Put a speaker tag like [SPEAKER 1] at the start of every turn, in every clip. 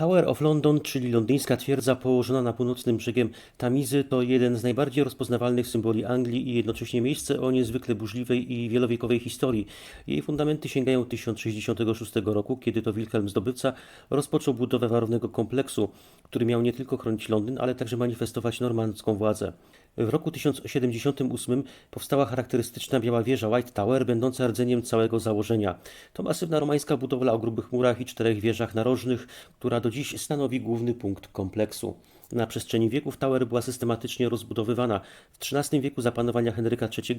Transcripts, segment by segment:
[SPEAKER 1] Tower of London, czyli londyńska twierdza położona na północnym brzegiem Tamizy, to jeden z najbardziej rozpoznawalnych symboli Anglii i jednocześnie miejsce o niezwykle burzliwej i wielowiekowej historii. Jej fundamenty sięgają 1066 roku, kiedy to Wilhelm Zdobywca rozpoczął budowę warownego kompleksu, który miał nie tylko chronić Londyn, ale także manifestować normandzką władzę. W roku 1078 powstała charakterystyczna biała wieża White Tower, będąca rdzeniem całego założenia. To masywna romańska budowla o grubych murach i czterech wieżach narożnych, która do dziś stanowi główny punkt kompleksu. Na przestrzeni wieków Tower była systematycznie rozbudowywana. W XIII wieku za panowania Henryka III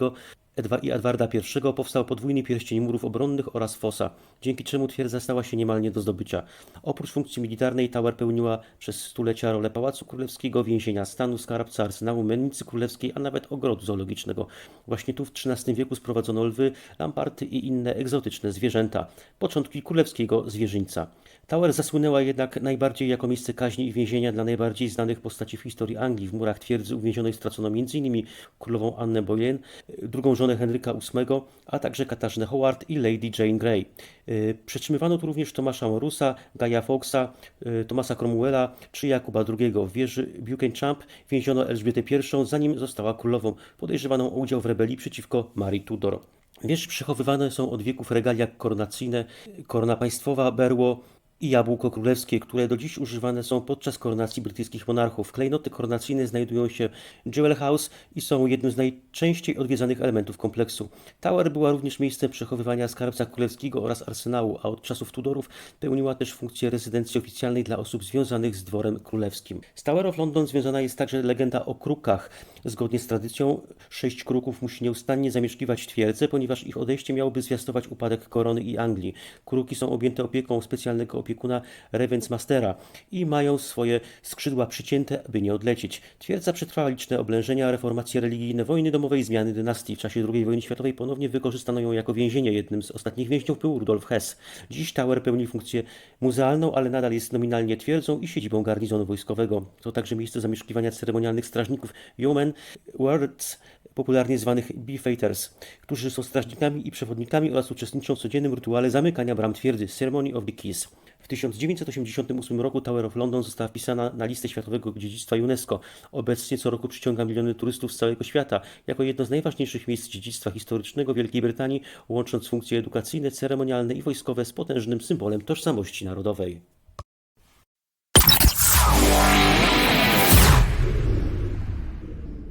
[SPEAKER 1] i Edwarda I powstał podwójny pierścień murów obronnych oraz fosa, dzięki czemu twierdza stała się niemal nie do zdobycia. Oprócz funkcji militarnej Tower pełniła przez stulecia rolę pałacu królewskiego, więzienia stanu, skarbca, arsenału, mennicy królewskiej, a nawet ogrodu zoologicznego. Właśnie tu w XIII wieku sprowadzono lwy, lamparty i inne egzotyczne zwierzęta. Początki królewskiego zwierzyńca. Tower zasłynęła jednak najbardziej jako miejsce kaźni i więzienia dla najbardziej znanych postaci w historii Anglii. W murach twierdzy uwięzionej stracono m.in. królową Annę Boleyn, drugą żonę Henryka VIII, a także Katarzynę Howard i Lady Jane Grey. Yy, Przetrzymywano tu również Tomasza Morusa, Gaja Fawkesa, yy, Tomasa Cromwella czy Jakuba II. W wieży Buchan-Champ więziono Elżbietę I, zanim została królową, podejrzewaną o udział w rebelii przeciwko Marii Tudor. Wież przechowywane są od wieków regalia koronacyjne, korona państwowa, berło i jabłko królewskie, które do dziś używane są podczas koronacji brytyjskich monarchów. Klejnoty koronacyjne znajdują się w Jewel House i są jednym z najczęściej odwiedzanych elementów kompleksu. Tower była również miejscem przechowywania skarbca królewskiego oraz arsenału, a od czasów Tudorów pełniła też funkcję rezydencji oficjalnej dla osób związanych z dworem królewskim. Z Tower of London związana jest także legenda o krukach. Zgodnie z tradycją, sześć kruków musi nieustannie zamieszkiwać twierdzę, ponieważ ich odejście miałoby zwiastować upadek korony i Anglii. Kruki są objęte opieką specjalnego opiekuna Ravensmastera i mają swoje skrzydła przycięte, aby nie odlecieć. Twierdza przetrwała liczne oblężenia, reformacje religijne, wojny domowe i zmiany dynastii. W czasie II wojny światowej ponownie wykorzystano ją jako więzienie. Jednym z ostatnich więźniów był Rudolf Hess. Dziś Tower pełni funkcję muzealną, ale nadal jest nominalnie twierdzą i siedzibą garnizonu wojskowego. To także miejsce zamieszkiwania ceremonialnych strażników Yeoman Wards, popularnie zwanych Beefeaters, którzy są strażnikami i przewodnikami oraz uczestniczą w codziennym rytuale zamykania bram twierdzy Ceremony of the Keys. W 1988 roku Tower of London została wpisana na listę Światowego Dziedzictwa UNESCO. Obecnie co roku przyciąga miliony turystów z całego świata jako jedno z najważniejszych miejsc dziedzictwa historycznego Wielkiej Brytanii, łącząc funkcje edukacyjne, ceremonialne i wojskowe z potężnym symbolem tożsamości narodowej.